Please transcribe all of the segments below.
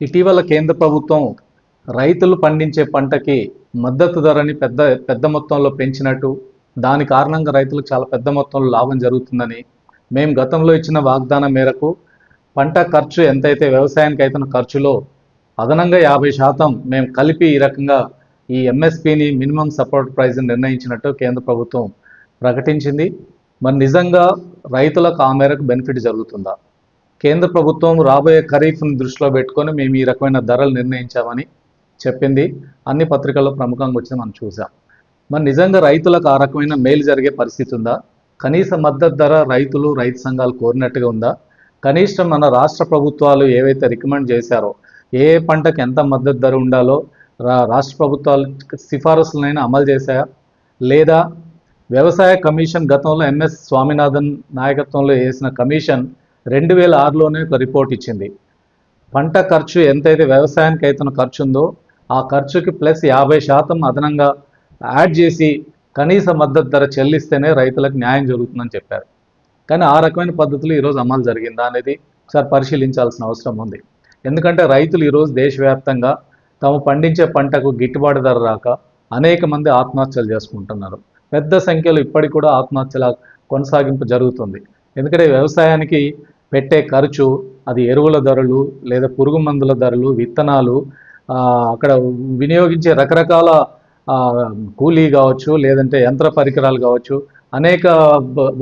ఇటీవల కేంద్ర ప్రభుత్వం రైతులు పండించే పంటకి మద్దతు ధరని పెద్ద పెద్ద మొత్తంలో పెంచినట్టు దాని కారణంగా రైతులకు చాలా పెద్ద మొత్తంలో లాభం జరుగుతుందని మేము గతంలో ఇచ్చిన వాగ్దానం మేరకు పంట ఖర్చు ఎంతైతే వ్యవసాయానికి అవుతున్న ఖర్చులో అదనంగా యాభై శాతం మేము కలిపి ఈ రకంగా ఈ ఎంఎస్పిని మినిమం సపోర్ట్ ప్రైస్ నిర్ణయించినట్టు కేంద్ర ప్రభుత్వం ప్రకటించింది. మరి నిజంగా రైతులకు ఆ మేరకు బెనిఫిట్ జరుగుతుందా? కేంద్ర ప్రభుత్వం రాబోయే ఖరీఫ్ను దృష్టిలో పెట్టుకొని మేము ఈ రకమైన ధరలు నిర్ణయించామని చెప్పింది. అన్ని పత్రికల్లో ప్రముఖంగా వచ్చింది మనం చూసాం. మరి నిజంగా రైతులకు ఆ రకమైన మేలు జరిగే పరిస్థితి ఉందా? కనీస మద్దతు ధర రైతులు రైతు సంఘాలు కోరినట్టుగా ఉందా? కనీసం మన రాష్ట్ర ప్రభుత్వాలు ఏవైతే రికమెండ్ చేశారో ఏ ఏ పంటకు ఎంత మద్దతు ధర ఉండాలో రా రాష్ట్ర ప్రభుత్వాలు సిఫారసులనైనా అమలు చేశాయా? లేదా వ్యవసాయ కమిషన్ గతంలో ఎంఎస్ స్వామినాథన్ నాయకత్వంలో వేసిన కమిషన్ రెండు వేల ఆరులోనే ఒక రిపోర్ట్ ఇచ్చింది. పంట ఖర్చు ఎంతైతే వ్యవసాయానికి అవుతున్న ఖర్చు ఉందో ఆ ఖర్చుకి ప్లస్ యాభై శాతం అదనంగా యాడ్ చేసి కనీస మద్దతు ధర చెల్లిస్తేనే రైతులకు న్యాయం జరుగుతుందని చెప్పారు. కానీ ఆ రకమైన పద్ధతులు ఈరోజు అమలు జరిగిందా అనేది ఒకసారి పరిశీలించాల్సిన అవసరం ఉంది. ఎందుకంటే రైతులు ఈరోజు దేశవ్యాప్తంగా తాము పండించే పంటకు గిట్టుబాటు ధర రాక అనేక మంది ఆత్మహత్యలు చేసుకుంటున్నారు. పెద్ద సంఖ్యలో ఇప్పటికి కూడా ఆత్మహత్యల కొనసాగింపు జరుగుతుంది. ఎందుకంటే వ్యవసాయానికి పెట్టే ఖర్చు అది ఎరువుల ధరలు లేదా పురుగు మందుల ధరలు విత్తనాలు అక్కడ వినియోగించే రకరకాల కూలీ కావచ్చు లేదంటే యంత్ర పరికరాలు కావచ్చు అనేక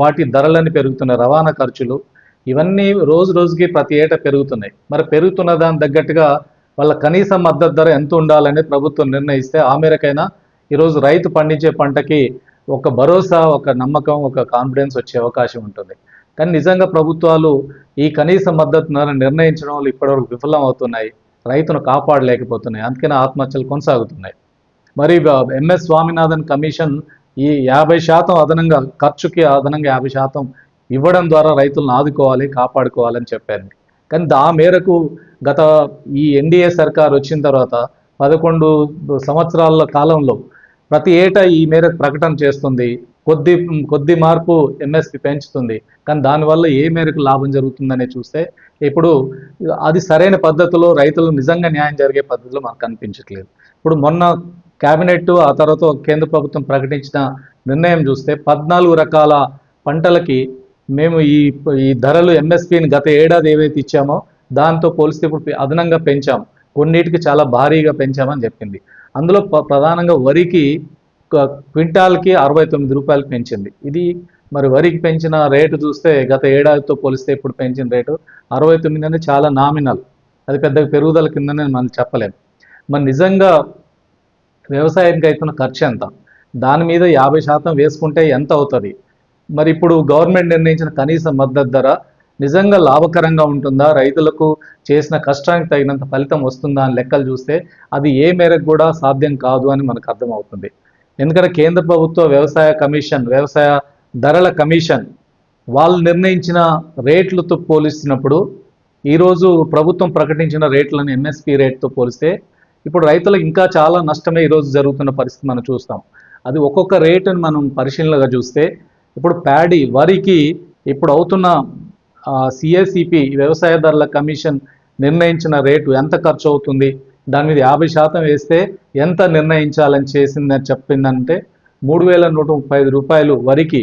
వాటి ధరలని పెరుగుతున్నాయి రవాణా ఖర్చులు ఇవన్నీ రోజు రోజుకి ప్రతి ఏటా పెరుగుతున్నాయి. మరి పెరుగుతున్న దాని తగ్గట్టుగా వాళ్ళ కనీస మద్దతు ధర ఎంత ఉండాలని ప్రభుత్వం నిర్ణయిస్తే ఆ మేరకైనా ఈరోజు రైతు పండించే పంటకి ఒక భరోసా ఒక నమ్మకం ఒక కాన్ఫిడెన్స్ వచ్చే అవకాశం ఉంటుంది. కానీ నిజంగా ప్రభుత్వాలు ఈ కనీస మద్దతు ధర నిర్ణయించడంలో ఇప్పటివరకు విఫలం అవుతున్నాయి రైతును కాపాడలేకపోతున్నాయి. అందుకనే ఆత్మహత్యలు కొనసాగుతున్నాయి. మరి ఎంఎస్ స్వామినాథన్ కమిషన్ ఈ యాభై శాతం అదనంగా ఖర్చుకి అదనంగా యాభై శాతం ఇవ్వడం ద్వారా రైతులను ఆదుకోవాలి కాపాడుకోవాలని చెప్పారు కానీ దా మేరకు గత ఈ ఎన్డీఏ సర్కార్ వచ్చిన తర్వాత పదకొండు సంవత్సరాల కాలంలో ప్రతి ఏటా ఈ మేరకు ప్రకటన చేస్తుంది. కొద్ది కొద్ది మార్పు ఎంఎస్పి పెంచుతుంది. కానీ దానివల్ల ఏ మేరకు లాభం జరుగుతుందనే చూస్తే ఇప్పుడు అది సరైన పద్ధతిలో రైతులు నిజంగా న్యాయం జరిగే పద్ధతిలో మనకు కనిపించట్లేదు. ఇప్పుడు మొన్న కేబినెట్ ఆ తర్వాత కేంద్ర ప్రభుత్వం ప్రకటించిన నిర్ణయం చూస్తే పద్నాలుగు రకాల పంటలకి మేము ఈ ఈ ధరలు ఎంఎస్పిని గత ఏడాది ఏవైతే ఇచ్చామో దాంతో పోలిస్తే ఇప్పుడు అదనంగా పెంచాం. కొన్నిటికి చాలా భారీగా పెంచామని చెప్పింది. అందులో ప్రధానంగా వరికి క్వింటాల్కి అరవై తొమ్మిది రూపాయలు పెంచింది. ఇది మరి వరికి పెంచిన రేటు చూస్తే గత ఏడాదితో పోలిస్తే ఇప్పుడు పెంచిన రేటు అరవై తొమ్మిది అనేది చాలా నామినల్. అది పెద్ద పెరుగుదల కిందనే మనం చెప్పలేము మరి నిజంగా వ్యవసాయానికి అవుతున్న ఖర్చు ఎంత? దాని మీద యాభై శాతం వేసుకుంటే ఎంత అవుతుంది? మరి ఇప్పుడు గవర్నమెంట్ నిర్ణయించిన కనీస మద్దతు ధర నిజంగా లాభకరంగా ఉంటుందా? రైతులకు చేసిన కష్టానికి తగినంత ఫలితం వస్తుందా అని లెక్కలు చూస్తే అది ఏ మేరకు కూడా సాధ్యం కాదు అని మనకు అర్థమవుతుంది. ఎందుకంటే కేంద్ర ప్రభుత్వ వ్యవసాయ కమిషన్ వ్యవసాయ ధరల కమిషన్ వాళ్ళు నిర్ణయించిన రేట్లతో పోలిస్తున్నప్పుడు ఈరోజు ప్రభుత్వం ప్రకటించిన రేట్లను ఎంఎస్పి రేట్తో పోలిస్తే ఇప్పుడు రైతులకు ఇంకా చాలా నష్టమే ఈరోజు జరుగుతున్న పరిస్థితి మనం చూస్తాం. అది ఒక్కొక్క రేటును మనం పరిశీలనగా చూస్తే ఇప్పుడు ప్యాడీ వరికి ఇప్పుడు అవుతున్న సిఎసిపి వ్యవసాయ ధరల కమిషన్ నిర్ణయించిన రేటు ఎంత ఖర్చు అవుతుంది దాని మీద యాభై శాతం వేస్తే ఎంత నిర్ణయించాలని చేసిందని చెప్పిందంటే మూడు వేల నూట ముప్పై ఐదు రూపాయలు వరికి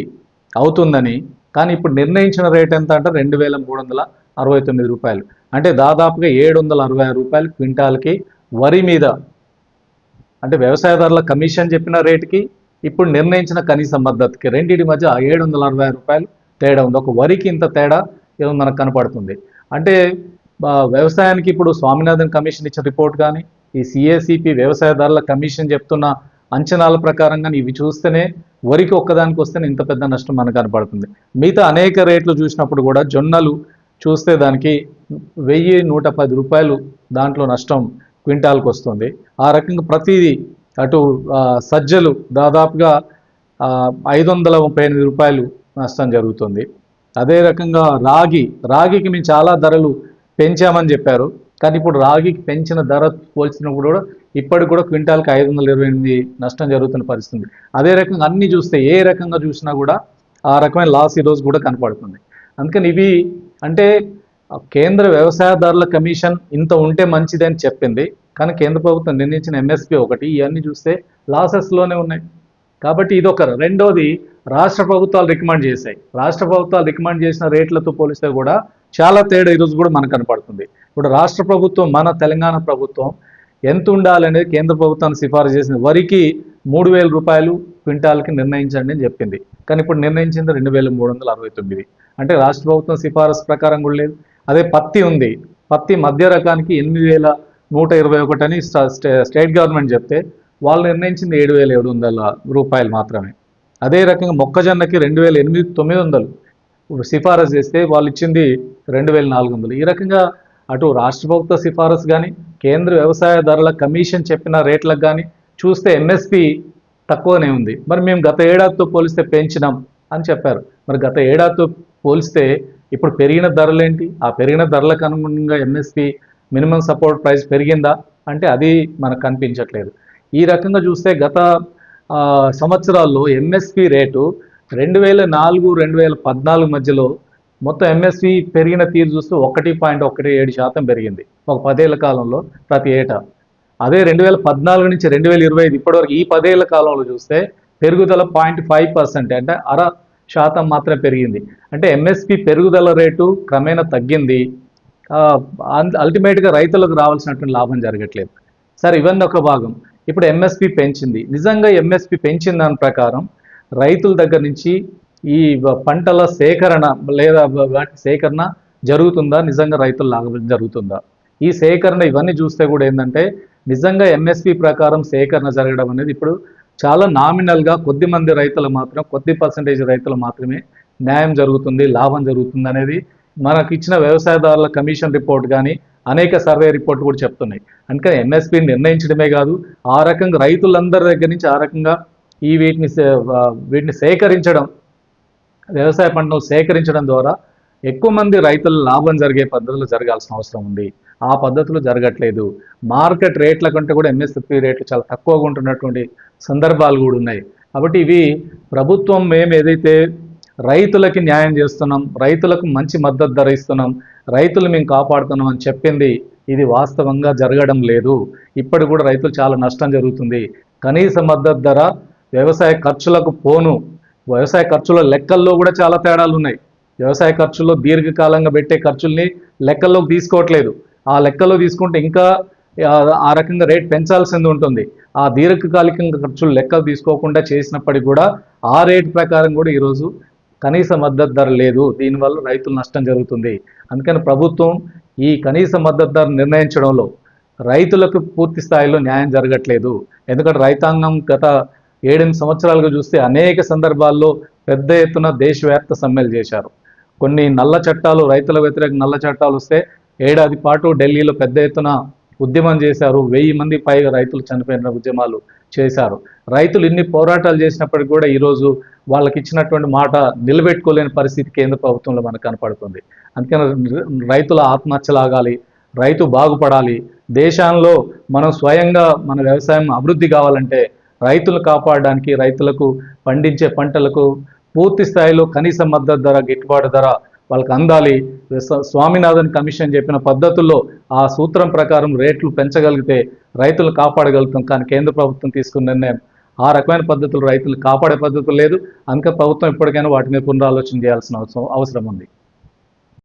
అవుతుందని కానీ ఇప్పుడు నిర్ణయించిన రేట్ ఎంత అంటే రెండు వేల మూడు వందల అరవై తొమ్మిది రూపాయలు. అంటే దాదాపుగా ఏడు వందల అరవై రూపాయలు క్వింటాల్కి వరి మీద. అంటే వ్యవసాయదారుల కమిషన్ చెప్పిన రేటుకి ఇప్పుడు నిర్ణయించిన కనీస మద్దతుకి రెండింటి మధ్య ఏడు వందల అరవై రూపాయలు తేడా ఉంది. ఒక వరికి ఇంత తేడా ఏదో మనకు కనపడుతుంది. అంటే వ్యవసాయానికి ఇప్పుడు స్వామినాథన్ కమిషన్ ఇచ్చిన రిపోర్ట్ కానీ ఈ సిఏసిపి వ్యవసాయదారుల కమిషన్ చెప్తున్న అంచనాల ప్రకారంగా ఇవి చూస్తేనే వరికి ఒక్కదానికి వస్తేనే ఇంత పెద్ద నష్టం మనకు కనపడుతుంది. మిగతా అనేక రేట్లు చూసినప్పుడు కూడా జొన్నలు చూస్తే దానికి వెయ్యి నూట పది రూపాయలు దాంట్లో నష్టం క్వింటాల్కి వస్తుంది. ఆ రకంగా ప్రతిదీ అటు సజ్జలు దాదాపుగా ఐదు వందల ముప్పై ఎనిమిది రూపాయలు నష్టం జరుగుతుంది. అదే రకంగా రాగి రాగికి మేము చాలా ధరలు పెంచామని చెప్పారు. కానీ ఇప్పుడు రాగికి పెంచిన ధర పోల్చినప్పుడు కూడా ఇప్పటికి కూడా క్వింటాల్కి ఐదు వందల ఇరవై ఎనిమిది నష్టం జరుగుతున్న పరిస్థితి అదే రకంగా అన్ని చూస్తే ఏ రకంగా చూసినా కూడా ఆ రకమైన లాస్ ఈరోజు కూడా కనపడుతుంది. అందుకని ఇవి అంటే కేంద్ర వ్యవసాయదారుల కమిషన్ ఇంత ఉంటే మంచిదని చెప్పింది. కానీ కేంద్ర ప్రభుత్వం నిర్ణయించిన ఎంఎస్పీ ఒకటి ఇవన్నీ చూస్తే లాసెస్లోనే ఉన్నాయి. కాబట్టి ఇది ఒక రెండోది రాష్ట్ర ప్రభుత్వాలు రికమెండ్ చేశాయి. రాష్ట్ర ప్రభుత్వాలు రికమెండ్ చేసిన రేట్లతో పోలిస్తే కూడా చాలా తేడా ఈరోజు కూడా మనకు కనపడుతుంది. ఇప్పుడు రాష్ట్ర ప్రభుత్వం మన తెలంగాణ ప్రభుత్వం ఎంత ఉండాలనేది కేంద్ర ప్రభుత్వాన్ని సిఫారసు చేసిన వరికి మూడు వేల రూపాయలు క్వింటాల్కి నిర్ణయించండి అని చెప్పింది. కానీ ఇప్పుడు నిర్ణయించింది రెండు వేల మూడు వందల అరవై తొమ్మిది. అంటే రాష్ట్ర ప్రభుత్వం సిఫారసు ప్రకారం కూడా లేదు. అదే పత్తి ఉంది. పత్తి మధ్య రకానికి ఎనిమిది వేల నూట ఇరవై ఒకటి అని స్టే- స్టేట్ గవర్నమెంట్ చెప్తే వాళ్ళు నిర్ణయించింది ఏడు వేల ఏడు వందల రూపాయలు మాత్రమే. అదే రకంగా మొక్కజొన్నకి రెండు వేల ఎనిమిది తొమ్మిది వందలు. సిఫారసు చేస్తే వాళ్ళు ఇచ్చింది రెండు వేల నాలుగు వందలు. ఈ రకంగా అటు రాష్ట్ర ప్రభుత్వ సిఫారసు కానీ కేంద్ర వ్యవసాయ ధరల కమిషన్ చెప్పిన రేట్లకు కానీ చూస్తే ఎంఎస్పి తక్కువనే ఉంది. మరి మేము గత ఏడాదితో పోలిస్తే పెంచినాం అని చెప్పారు. మరి గత ఏడాదితో పోలిస్తే ఇప్పుడు పెరిగిన ధరలేంటి? ఆ పెరిగిన ధరలకు అనుగుణంగా ఎంఎస్పి మినిమం సపోర్ట్ ప్రైస్ పెరిగిందా? అంటే అది మనకు కనిపించట్లేదు. ఈ రకంగా చూస్తే గత సంవత్సరాల్లో ఎంఎస్పి రేటు రెండు వేల నాలుగు రెండు వేల పద్నాలుగు మధ్యలో మొత్తం ఎంఎస్పి పెరిగిన తీరు చూస్తే ఒకటి పాయింట్ ఒకటి ఏడు శాతం పెరిగింది. ఒక పదేళ్ళ కాలంలో ప్రతి ఏటా. అదే రెండు వేల పద్నాలుగు నుంచి రెండు వేల ఇరవై ఐదు ఇప్పటివరకు ఈ పదేళ్ళ కాలంలో చూస్తే పెరుగుదల పాయింట్ ఫైవ్ పర్సెంట్ అంటే అర శాతం మాత్రమే పెరిగింది. అంటే ఎంఎస్పి పెరుగుదల రేటు క్రమేణా తగ్గింది. అల్టిమేట్గా రైతులకు రావాల్సినటువంటి లాభం జరగట్లేదు. సరే ఇవన్నీ ఒక భాగం. ఇప్పుడు ఎంఎస్పి పెంచింది. నిజంగా ఎంఎస్పి పెంచిన దాని ప్రకారం రైతుల దగ్గర నుంచి ఈ పంటల సేకరణ లేదా వాటి సేకరణ జరుగుతుందా? నిజంగా రైతుల లాభం జరుగుతుందా? ఈ సేకరణ ఇవన్నీ చూస్తే కూడా ఏంటంటే నిజంగా ఎంఎస్పి ప్రకారం సేకరణ జరగడం అనేది ఇప్పుడు చాలా నామినల్గా కొద్ది మంది రైతులు మాత్రం కొద్ది పర్సంటేజ్ రైతులు మాత్రమే న్యాయం జరుగుతుంది లాభం జరుగుతుంది అనేది మనకి ఇచ్చిన వ్యవసాయదారుల కమిషన్ రిపోర్ట్ కానీ అనేక సర్వే రిపోర్ట్ కూడా చెప్తున్నాయి. అందుకని ఎంఎస్పి నిర్ణయించడమే కాదు ఆ రకంగా రైతులందరి దగ్గర నుంచి ఆ రకంగా ఈ వీటిని సే- వీటిని సేకరించడం వ్యవసాయ పంటలు సేకరించడం ద్వారా ఎక్కువ మంది రైతుల లాభం జరిగే పద్ధతులు జరగాల్సిన అవసరం ఉంది. ఆ పద్ధతులు జరగట్లేదు. మార్కెట్ రేట్ల కంటే కూడా ఎంఎస్పి రేట్లు చాలా తక్కువగా ఉంటున్నటువంటి సందర్భాలు కూడా ఉన్నాయి. కాబట్టి ఇవి ప్రభుత్వం మేము ఏదైతే రైతులకి న్యాయం చేస్తున్నాం రైతులకు మంచి మద్దతు ధర ఇస్తున్నాం రైతులు మేము కాపాడుతున్నాం అని చెప్పింది ఇది వాస్తవంగా జరగడం లేదు. ఇప్పటి కూడా రైతులు చాలా నష్టం జరుగుతుంది. కనీస మద్దతు ధర వ్యవసాయ ఖర్చులకు పోను. వ్యవసాయ ఖర్చుల లెక్కల్లో కూడా చాలా తేడాలు ఉన్నాయి. వ్యవసాయ ఖర్చుల్లో దీర్ఘకాలంగా పెట్టే ఖర్చుల్ని లెక్కల్లోకి తీసుకోవట్లేదు. ఆ లెక్కలో తీసుకుంటే ఇంకా ఆ- ఆ రకంగా రేట్ పెంచాల్సింది ఉంటుంది. ఆ దీర్ఘకాలికంగా ఖర్చులు లెక్కలు తీసుకోకుండా చేసినప్పటికీ కూడా ఆ రేట్ ప్రకారం కూడా ఈరోజు కనీస మద్దతు ధర లేదు. దీనివల్ల రైతులు నష్టం జరుగుతుంది. అందుకని ప్రభుత్వం ఈ కనీస మద్దతు ధర నిర్ణయించడంలో రైతులకు పూర్తి స్థాయిలో న్యాయం జరగట్లేదు. ఎందుకంటే రైతాంగం గత ఏడెనిమిది సంవత్సరాలుగా చూస్తే అనేక సందర్భాల్లో పెద్ద ఎత్తున దేశవ్యాప్త సమ్మెలు చేశారు. కొన్ని నల్ల చట్టాలు రైతుల వ్యతిరేక నల్ల చట్టాలు వస్తే ఏడాది పాటు ఢిల్లీలో పెద్ద ఎత్తున ఉద్యమం చేశారు. వెయ్యి మంది పైగా రైతులు చనిపోయిన ఉద్యమాలు. చేశారు. రైతులు ఇన్ని పోరాటాలు చేసినప్పటికీ కూడా ఈరోజు వాళ్ళకి ఇచ్చినటువంటి మాట నిలబెట్టుకోలేని పరిస్థితి కేంద్ర ప్రభుత్వంలో మనకు కనపడుతుంది. అందుకని రైతుల ఆత్మహత్యలాగాలి రైతు బాగుపడాలి దేశంలో మనం స్వయంగా మన వ్యవసాయం అభివృద్ధి కావాలంటే రైతులు కాపాడడానికి రైతులకు పండించే పంటలకు పూర్తి స్థాయిలో కనీస మద్దతు ధర గిట్టుబాటు ధర వాళ్ళకి అందాలి. స్వామినాథన్ కమిషన్ చెప్పిన పద్ధతుల్లో ఆ సూత్రం ప్రకారం రేట్లు పెంచగలిగితే రైతులు కాపాడగలుగుతాం. కానీ కేంద్ర ప్రభుత్వం తీసుకున్న నిర్ణయం ఆ రకమైన పద్ధతులు రైతులు కాపాడే పద్ధతులు లేదు. అందుకే ప్రభుత్వం ఇప్పటికైనా వాటి మీద పునరాలోచన చేయాల్సిన అవసరం అవసరం ఉంది.